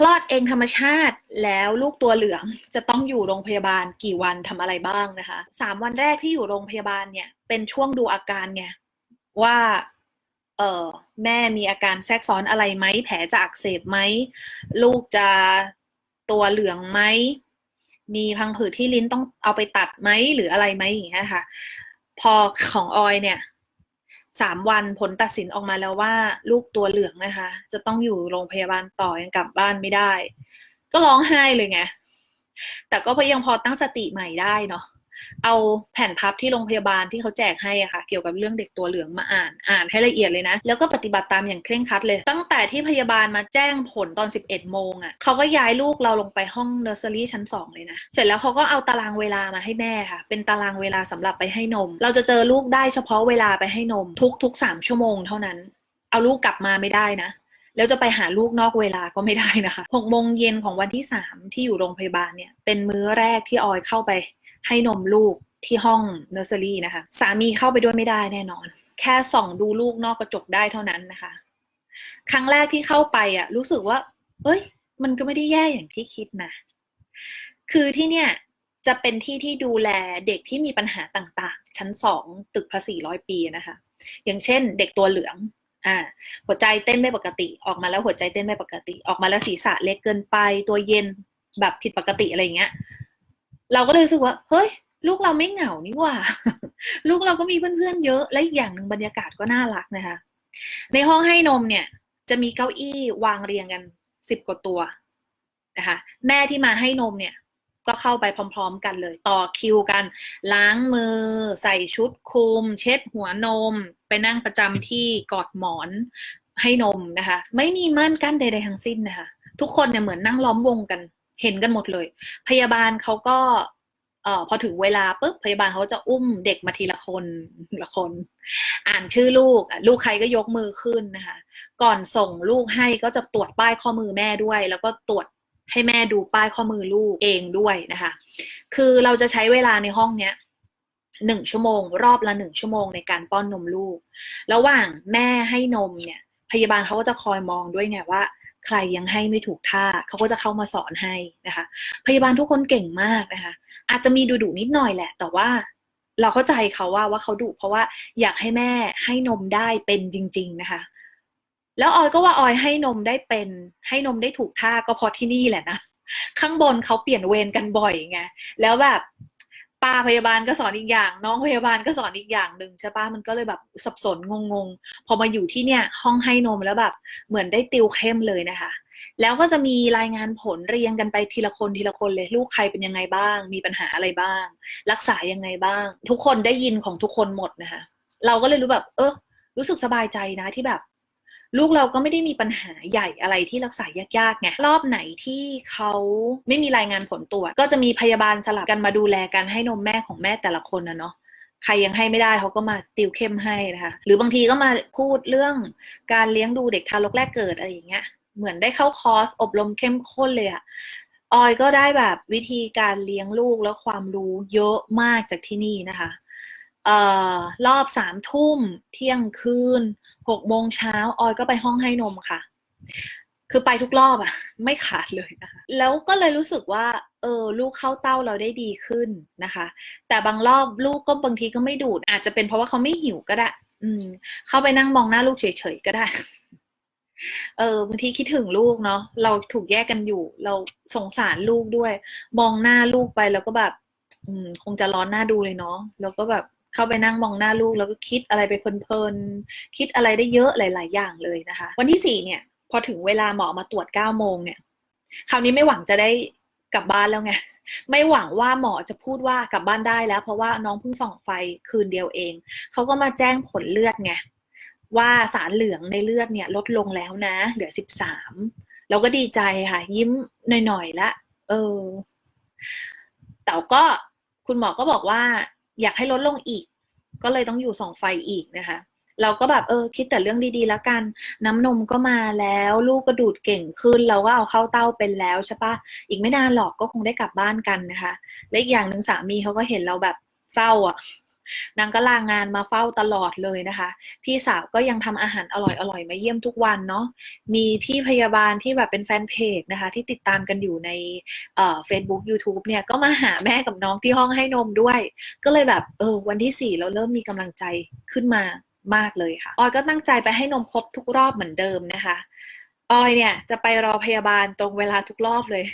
คลอดเองธรรมชาติแล้วลูกตัวเหลืองจะต้องอยู่โรงพยาบาลกี่วันทำอะไรบ้างนะคะสามวันแรกที่อยู่โรงพยาบาลเนี่ย เป็นช่วงดูอาการไงว่า เออแม่มีอาการแทรกซ้อนอะไรไหมแผลจะอักเสบไหมลูกจะตัวเหลืองไหมมีพังผืดที่ลิ้นต้องเอาไปตัดไหมหรืออะไรไหมอย่างเงี้ยค่ะ พอของออยเนี่ย สามวันผลตัดสินออกมาแล้วว่า ลูกตัวเหลืองนะคะ จะต้องอยู่โรงพยาบาลต่อยังกลับบ้านไม่ได้ ก็ร้องไห้เลยไงแต่ก็พยังพอตั้งสติใหม่ได้เนาะ เอาแผ่นพับที่โรงพยาบาลที่เขาแจกให้อะค่ะ เกี่ยวกับเรื่องเด็กตัวเหลืองมาอ่านอ่านให้ละเอียดเลยนะ แล้วก็ปฏิบัติตามอย่างเคร่งครัดเลย ตั้งแต่ที่พยาบาลมาแจ้งผลตอน 11 โมงอะเขาก็ย้ายลูกเราลงไปห้องเนอร์เซอรี่ชั้น 2 เลยนะ เสร็จแล้วเขาก็เอาตารางเวลามาให้แม่ค่ะ เป็นตารางเวลาสำหรับไปให้นม เราจะเจอลูกได้เฉพาะเวลาไปให้นมทุกทุกสามชั่วโมงเท่านั้น เอาลูกกลับมาไม่ได้นะแล้วจะไปหาลูกนอกเวลาก็ไม่ได้นะคะหกโมงเย็นของวันที่สามที่อยู่โรงพยาบาลเนี่ย เป็นมื้อแรกที่ออยเข้าไป ให้นมลูกที่ห้องเนอร์เซอรี่นะคะ สามีเข้าไปด้วยไม่ได้แน่นอน แค่ส่องดูลูกนอกกระจกได้เท่านั้นนะคะ ครั้งแรกที่เข้าไปอะ รู้สึกว่า เอ้ย มันก็ไม่ได้แย่อย่างที่คิดนะ คือที่เนี่ยจะเป็นที่ที่ดูแลเด็กที่มีปัญหาต่างๆ ชั้นสองตึกภาษีร้อยปีนะคะ อย่างเช่น เด็กตัวเหลืองอ่าหัวใจเต้นไม่ปกติออกมาแล้วหัวใจเต้นไม่ปกติออกมาแล้วศีรษะเล็กเกินไปตัวเย็นแบบผิดปกติอะไรเงี้ย เราก็เลยรู้สึกว่า เฮ้ย ลูกเราไม่เหงานี่ว่า ลูกเราก็มีเพื่อนๆเยอะ และอีกอย่างหนึ่งบรรยากาศก็น่ารักนะคะ ในห้องให้นมเนี่ย จะมีเก้าอี้วางเรียงกันสิบกว่าตัวนะคะ แม่ที่มาให้นมเนี่ย ก็เข้าไปพร้อม ๆ กันเลย ต่อคิวกัน ล้างมือ ใส่ชุดคลุม เช็ดหัวนม ไปนั่งประจำที่กอดหมอนให้นมนะคะ ไม่มีม่านกั้นใดๆทั้งสิ้นนะคะ ทุกคนเนี่ยเหมือนนั่งล้อมวงกัน เห็นกันหมดเลย พยาบาลเขาก็เอ่อพอถึงเวลาปุ๊บพยาบาลเขาจะอุ้มเด็กมาทีละคนละคน อ่านชื่อลูกลูกใครก็ยกมือขึ้นนะคะ ก่อนส่งลูกให้ก็จะตรวจป้ายข้อมือแม่ด้วย แล้วก็ตรวจให้แม่ดูป้ายข้อมือลูกเองด้วยนะคะ คือเราจะใช้เวลาในห้องเนี้ยหนึ่งชั่วโมง รอบละหนึ่งชั่วโมงในการป้อนนมลูก ระหว่างแม่ให้นมเนี่ย พยาบาลเขาก็จะคอยมองด้วยเนี่ยว่า ใครยังให้ไม่ถูกท่าเขาก็จะเข้ามาสอนให้นะคะ พยาบาลทุกคนเก่งมากนะคะ อาจจะมีดุดุนิดหน่อยแหละ แต่ว่าเราเข้าใจเขาว่าว่าเขาดุเพราะว่าอยากให้แม่ให้นมได้เป็นจริง ๆนะคะ แล้วออยก็ว่าออยให้นมได้เป็น ให้นมได้ถูกท่าก็เพราะที่นี่แหละนะข้างบนเขาเปลี่ยนเวรกันบ่อยไงแล้วแบบ ป้าพยาบาลก็สอนอีกอย่าง น้องพยาบาลก็สอนอีกอย่างหนึ่งใช่ปะมันก็เลยแบบสับสนงงๆ พอมาอยู่ที่เนี่ย ห้องให้นมแล้วแบบเหมือนได้ติวเข้มเลยนะคะ แล้วก็จะมีรายงานผลเรียงกันไปทีละคนทีละคนเลย ลูกใครเป็นยังไงบ้าง มีปัญหาอะไรบ้าง รักษายังไงบ้าง ทุกคนได้ยินของทุกคนหมดนะคะ เราก็เลยรู้แบบ เออรู้สึกสบายใจนะที่แบบ ลูกเราก็ไม่ได้มีปัญหาใหญ่อะไรที่รักษายากๆไงรอบไหนที่เขาไม่มีรายงานผลตรวจก็จะมีพยาบาลสลับกันมาดูแลกันให้นมแม่ของแม่แต่ละคนนะเนาะใครยังให้ไม่ได้เขาก็มาติวเข้มให้นะคะหรือบางทีก็มาพูดเรื่องการเลี้ยงดูเด็กทารกแรกเกิดอะไรอย่างเงี้ยเหมือนได้เข้าคอร์สอบรมเข้มข้นเลยอะออยก็ได้แบบวิธีการเลี้ยงลูกแล้วความรู้เยอะมากจากที่นี่นะคะ ออรอบสามทุ่มเที่ยงคืนหกโมงเช้าออยก็ไปห้องให้นมค่ะ คือไปทุกรอบอะไม่ขาดเลยนะคะแล้วก็เลยรู้สึกว่า เออลูกเข้าเต้าเราได้ดีขึ้นนะคะ แต่บางรอบลูกก็บางทีก็ไม่ดูด อาจจะเป็นเพราะว่าเขาไม่หิวก็ได้ อืม เข้าไปนั่งมองหน้าลูกเฉยๆก็ได้ เออบางทีคิดถึงลูกเนาะเราถูกแยกกันอยู่ เราสงสารลูกด้วย มองหน้าลูกไปแล้วก็แบบ อืม คงจะร้อนหน้าดูเลยเนาะแล้วก็แบบ เข้าไปนั่งมองหน้าลูกแล้วก็คิดอะไรไปเพลินๆคิดอะไรได้เยอะหลาย ๆ อย่างเลยนะคะ วันที่สี่เนี่ย พอถึงเวลาหมอมาตรวจเก้าโมงเนี่ย คราวนี้ไม่หวังจะได้กลับบ้านแล้วไงไม่หวังว่าหมอจะพูดว่ากลับบ้านได้แล้ว เพราะว่าน้องเพิ่งส่องไฟคืนเดียวเองเขาก็มาแจ้งผลเลือดไงว่าสารเหลืองในเลือดเนี่ยลดลงแล้วนะ เหลือสิบสามเราก็ดีใจค่ะ ยิ้มหน่อยๆละ เออ แต่ก็คุณหมอก็บอกว่า อยากให้ลดลงอีก ก็เลยต้องอยู่สองไฟอีกนะคะ เราก็แบบเออคิดแต่เรื่องดีๆ แล้วกัน น้ำนมก็มาแล้ว ลูกก็ดูดเก่งขึ้น เราก็เอาเข้าเต้าเป็นแล้วใช่ปะอีกไม่นานหรอกก็คงได้กลับบ้านกันนะคะและอีกอย่างหนึ่งสามีเขาก็เห็นเราแบบเศร้าอะ นางก็ลางานมาเฝ้าตลอดเลยนะคะ พี่สาวก็ยังทำอาหารอร่อยๆมาเยี่ยมทุกวันเนาะมีพี่พยาบาลที่แบบเป็นแฟนเพจนะคะ ที่ติดตามกันอยู่ในเอ่อ Facebook YouTube เนี่ยก็มาหาแม่กับน้องที่ห้องให้นมด้วย ก็เลยแบบเออวันที่สี่เราเริ่มมีกำลังใจขึ้นมามากเลยค่ะออยก็ตั้งใจไปให้นมครบทุกรอบเหมือนเดิมนะคะออยเนี่ยจะไปรอพยาบาลตรงเวลาทุกรอบเลย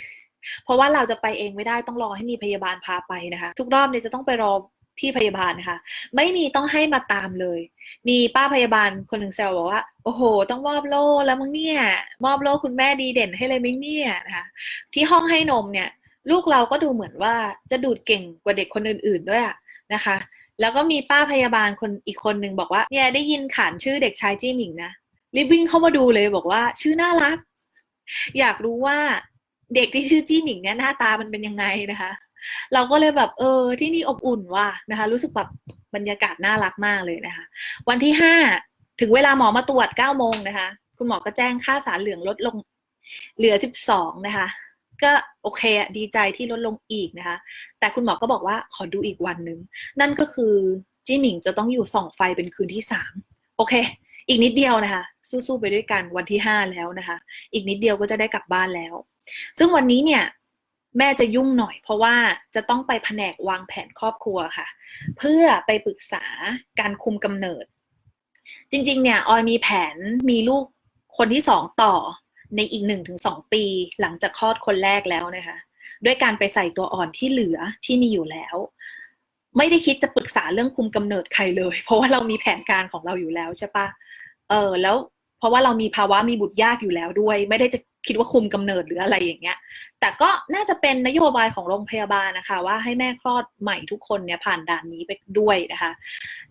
เพราะว่าเราจะไปเองไม่ได้ต้องรอให้มีพยาบาลพาไปนะคะ ทุกรอบเนี่ยจะต้องไปรอ พี่พยาบาลนะคะ ไม่มีต้องให้มาตามเลย มีป้าพยาบาลคนหนึ่งแซวบอกว่า โอ้โห ต้องมอบโล่แล้วมึงเนี่ย มอบโล่คุณแม่ดีเด่นให้เลยมั้งเนี่ยนะคะที่ห้องให้นมเนี่ย ลูกเราก็ดูเหมือนว่าจะดูดเก่งกว่าเด็กคนอื่น ๆด้วยอะนะคะ แล้วก็มีป้าพยาบาลคนอีกคนหนึ่งบอกว่าเนี่ยได้ยินขานชื่อเด็กชายจี้หมิงนะรีบวิ่งเข้ามาดูเลยบอกว่า ชื่อน่ารัก อยากรู้ว่าเด็กที่ชื่อจี้หมิงเนี่ยหน้าตามันเป็นยังไงนะคะ เราก็เลยแบบเออที่นี่อบอุ่นว่ะนะคะ รู้สึกแบบบรรยากาศน่ารักมากเลยนะคะ วันที่ห้าถึงเวลาหมอมาตรวจเก้าโมงนะคะ คุณหมอก็แจ้งค่าสารเหลืองลดลงเหลือสิบสองนะคะ ก็โอเคดีใจที่ลดลงอีกนะคะ แต่คุณหมอก็บอกว่าขอดูอีกวันหนึ่งนั่นก็คือจี้หมิงจะต้องอยู่ส่องไฟเป็นคืนที่สามโอเค อีกนิดเดียวนะคะ สู้ๆไปด้วยกันวันที่ห้าแล้วนะคะ อีกนิดเดียวก็จะได้กลับบ้านแล้ว ซึ่งวันนี้เนี่ย แม่จะยุ่งหน่อย เพราะว่าจะต้องไปแผนกวางแผนครอบครัวค่ะ เพื่อไปปรึกษาการคุมกำเนิด จริง ๆ เนี่ยออยมีแผนมีลูกคนที่สองต่อในอีกหนึ่งถึงสองปี หลังจากคลอดคนแรกแล้วนะคะ ด้วยการไปใส่ตัวอ่อนที่เหลือที่มีอยู่แล้ว ไม่ได้คิดจะปรึกษาเรื่องคุมกำเนิดใครเลย เพราะว่าเรามีแผนการของเราอยู่แล้วใช่ปะเออแล้วเพราะว่าเรามีภาวะมีบุตรยากอยู่แล้วด้วย ไม่ได้จะ คิดว่าคุมกำเนิดหรืออะไรอย่างเงี้ย แต่ก็น่าจะเป็นนโยบายของโรงพยาบาลนะคะ ว่าให้แม่คลอดใหม่ทุกคนเนี่ยผ่านด่านนี้ไปด้วยนะคะ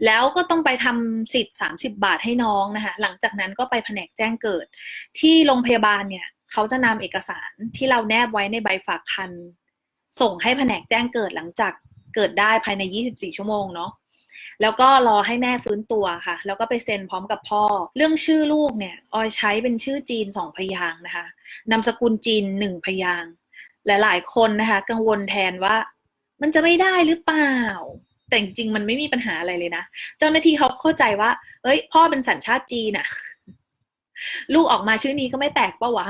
แล้วก็ต้องไปทำสิทธิ์ 30 บาทให้น้องนะคะ หลังจากนั้นก็ไปแผนกแจ้งเกิด ที่โรงพยาบาลเนี่ยเขาจะนำเอกสารที่เราแนบไว้ในใบฝากคัน ส่งให้แผนกแจ้งเกิดหลังจากเกิดได้ภายใน 24 ชั่วโมงเนาะ แล้วก็รอให้แม่ฟื้นตัวค่ะ แล้วก็ไปเซ็นพร้อมกับพ่อ เรื่องชื่อลูกเนี่ยออยใช้เป็นชื่อจีนสองพยางนะคะนามสกุลจีนหนึ่งพยางค์หลายๆ คนนะคะ กังวลแทนว่ามันจะไม่ได้หรือเปล่า แต่จริงมันไม่มีปัญหาอะไรเลยนะ เจ้าหน้าที่เขาเข้าใจว่า เอ้ย พ่อเป็นสัญชาติจีนอะลูกออกมาชื่อนี้ก็ไม่แปลกปะวะ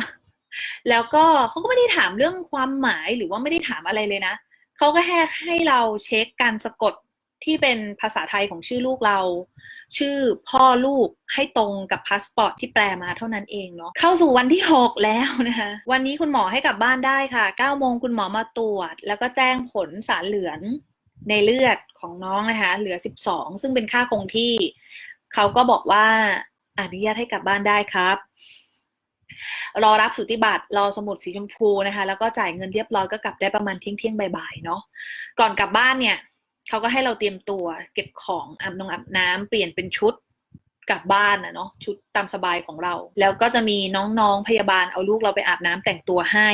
แล้วก็เขาก็ไม่ได้ถามเรื่องความหมายหรือว่าไม่ได้ถามอะไรเลยนะเขาก็แค่ให้เราเช็คการสะกด ที่เป็นภาษาไทยของชื่อลูกเรา ชื่อพ่อลูกให้ตรงกับพาสปอร์ตที่แปลมาเท่านั้นเองเนาะเข้าสู่วันที่ 6 แล้วนะคะวันนี้คุณหมอให้กลับบ้านได้ค่ะ9โมงคุณหมอมาตรวจ แล้วก็แจ้งผลสารเหลืองในเลือดของน้องนะคะเหลือ 12 ซึ่งเป็นค่าคงที่ เขาก็บอกว่าอนุญาตให้กลับบ้านได้ครับ รอรับสุติบัตรรอสมุดสีชมพูนะคะ แล้วก็จ่ายเงินเรียบร้อยก็กลับได้ประมาณเที่ยงเที่ยงบ่ายๆเนาะก่อนกลับบ้านเนี่ย เขาก็ให้เราเตรียมตัว เก็บของอาบนงอาบน้ำเปลี่ยนเป็นชุดกลับบ้านนะเนาะชุดตามสบายของเรา แล้วก็จะมีน้องๆพยาบาลเอาลูกเราไปอาบน้ำแต่งตัวให้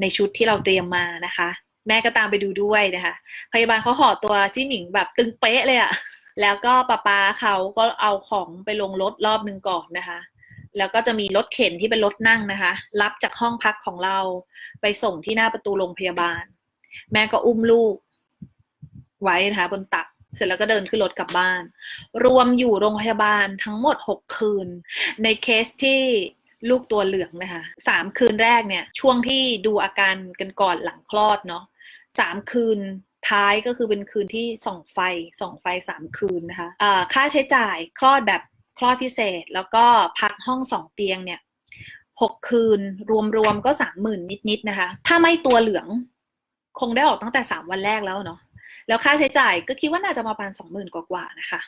ในชุดที่เราเตรียมมานะคะ แม่ก็ตามไปดูด้วยนะคะ พยาบาลเขาห่อตัวจี้หมิงแบบตึงเป๊ะเลยอะแล้วก็ป้าป้าเขาก็เอาของไปลงรถรอบนึงก่อนนะคะ แล้วก็จะมีรถเข็นที่เป็นรถนั่งนะคะ รับจากห้องพักของเราไปส่งที่หน้าประตูโรงพยาบาล แม่ก็อุ้มลูก ไว้นะคะบนตักเสร็จแล้วก็เดินขึ้นรถกลับบ้าน รวมอยู่โรงพยาบาลทั้งหมด 6 คืน ในเคสที่ลูกตัวเหลืองนะคะสามคืนแรกเนี่ย ช่วงที่ดูอาการกันก่อนหลังคลอดเนาะสามคืนท้ายก็คือเป็นคืนที่ส่องไฟส่องไฟสามคืนนะคะอ่าค่าใช้จ่ายคลอดแบบคลอดพิเศษ แล้วก็พักห้องสองเตียงเนี่ยหกคืน รวมๆก็สามหมื่นนิดๆนะคะ ถ้าไม่ตัวเหลือง คงได้ออกตั้งแต่สามวันแรกแล้วเนาะ แล้วค่าใช้จ่ายก็คิดว่าน่าจะมาประมาณสองหมื่นกว่าๆนะคะ